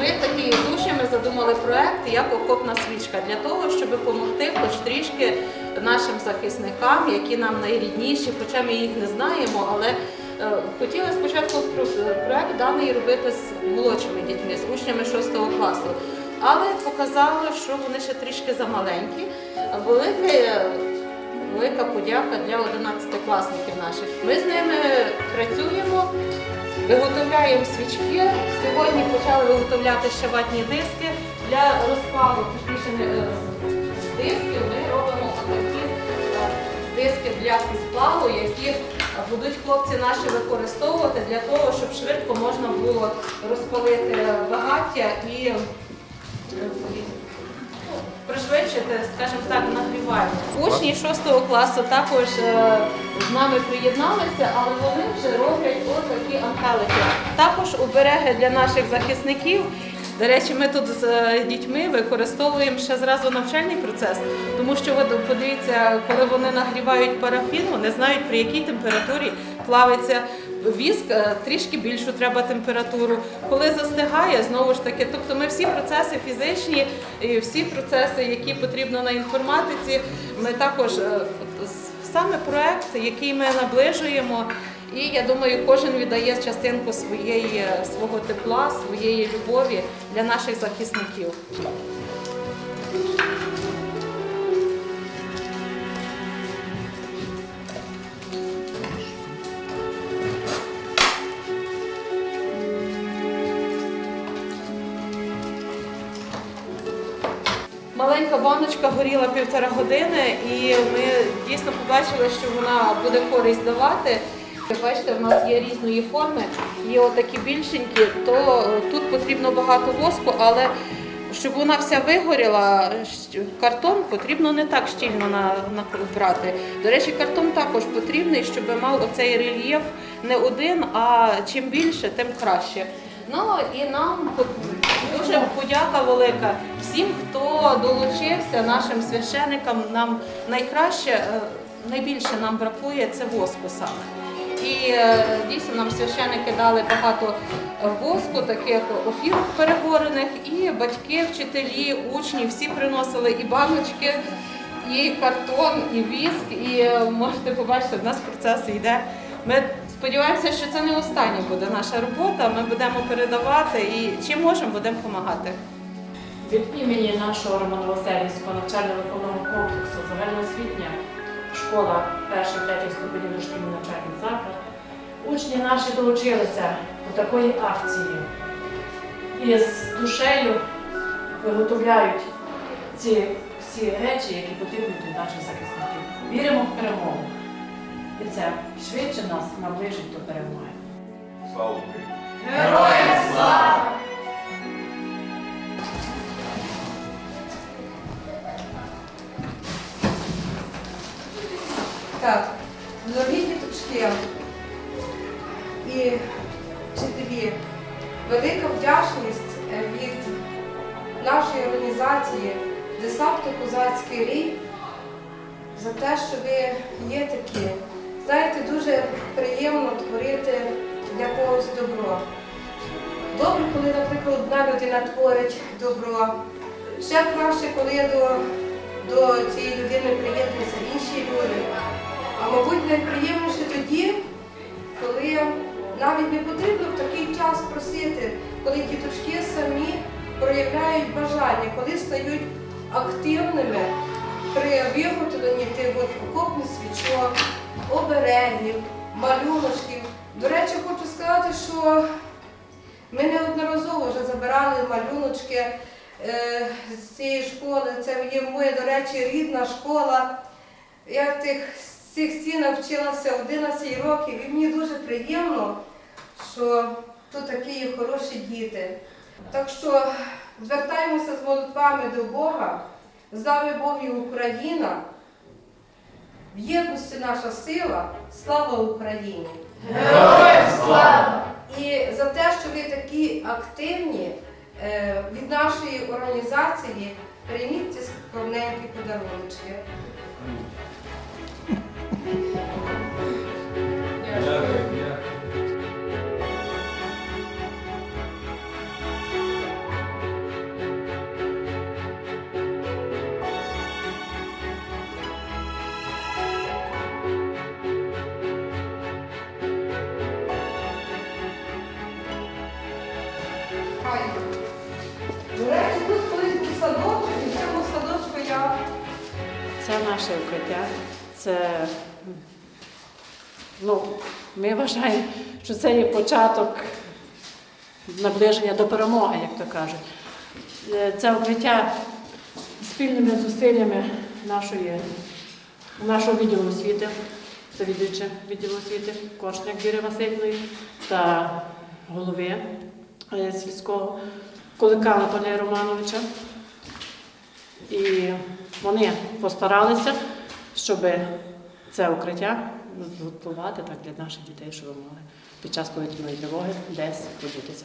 Ми такі учнями задумали проект як окопна свічка для того, щоб допомогти хоч трішки нашим захисникам, які нам найрідніші, хоча ми їх не знаємо, але е, хотіли спочатку проект даний робити з молодшими дітьми, з учнями 6 класу. Але показали, що вони ще трішки замаленькі. Велике, велика подяка для 11-класників наших. Ми з ними працюємо. Виготовляємо свічки. Сьогодні почали виготовляти ще ватні диски для розпалу. Точніше, е, дисків ми робимо такі диски для сплаву, які е, будуть хлопці наші використовувати для того, щоб швидко можна було розпалити багаття і е, скажімо так, нагрівання. Учні 6 класу також е, з нами приєдналися, але вони вже роблять отакі анталики. Також обереги для наших захисників. До речі, ми тут з е, дітьми використовуємо ще зразу навчальний процес, тому що ви подивіться, коли вони нагрівають парафін, вони знають при якій температурі плавиться віск, е, трішки більшу треба температуру. Коли застигає, знову ж таки, тобто ми всі процеси фізичні, всі процеси, які потрібно на інформатиці, ми також е, саме проект, який ми наближуємо. І я думаю, кожен віддає частинку своєї е, свого тепла, своєї любові для наших захисників. Маленька баночка горіла півтора години, і ми дійсно побачили, що вона буде користь давати. Бачите, в нас є різної форми, є отакі більшенькі, то е, тут потрібно багато воску, але щоб вона вся вигоріла, картон потрібно не так щільно на, на брати. До речі, картон також потрібний, щоб мав оцей рельєф не один, а чим більше, тим краще. Ну і нам дуже подяка велика всім, хто долучився, нашим священикам. Нам найкраще, е, найбільше нам бракує це воску саме. І е, дійсно нам священики дали багато е, воску, таких офірок перегорених, і батьки, вчителі, учні всі приносили і баночки, і картон, і віск. І можете побачити, в нас процес йде. Ми сподіваємося, що це не остання буде наша робота. Ми будемо передавати і чим можемо, будемо допомагати. Від імені нашого Романо-Васильівського навчально-виховного комплексу загальноосвітня школа 1-3 ступенів дошкільний навчальний заклад. Учні наші долучилися до такої акції і з душею виготовляють ці всі речі, які потрібні для наших захисників. Віримо в перемогу. І це швидше нас наближить до перемоги. Слава Україні! Так, дорогі діточки і вчителі, велика вдячність е, від нашої організації Десанту Козацький рій за те, що ви є такі. Знаєте, дуже приємно творити для когось добро. Добре, коли, наприклад, одна людина творить добро. Ще краще, коли до, до цієї людини приєднуються інші люди. А мабуть, найприємніше тоді, коли навіть не потрібно в такий час просити, коли діточки самі проявляють бажання, коли стають активними при виготовленні тих окопних свічок, оберегів, малюночків. До речі, хочу сказати, що ми неодноразово вже забирали малюночки е, з цієї школи. Це є моя, до речі, рідна школа. Я тих, з цих стін вчилася 11 років, і мені дуже приємно, що тут такі є хороші діти. Так що звертаємося з молитвами до Бога. З нами і Україна. В єдності наша сила. Слава Україні! Героям слава! І за те, що ви такі активні е, від нашої організації, прийміть ці скромненькі подарунки. Наше укриття. Це ну, ми вважаємо, що це є початок наближення до перемоги, як то кажуть. Е, Це укриття спільними зусиллями нашої, нашого відділу освіти, завідувача відділу освіти Кошняк Віри Васильівної та голови е, сільського Кулика Анатолія Романовича. І вони постаралися, щоб це укриття зготувати так для наших дітей, щоб вони могли під час повітряної тривоги десь подітися.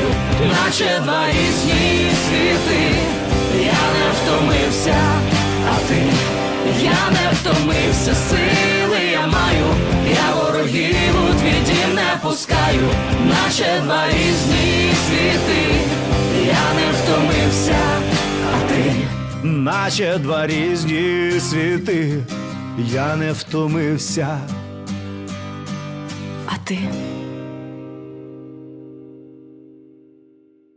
Пускаю, наче два різні світи. Я не втомився, а ти, я не втомився, сили я маю, я ворогів у твій дім не пускаю, наче два різні світи. Я не втомився, а ти. Наче два різні світи, я не втомився. А ти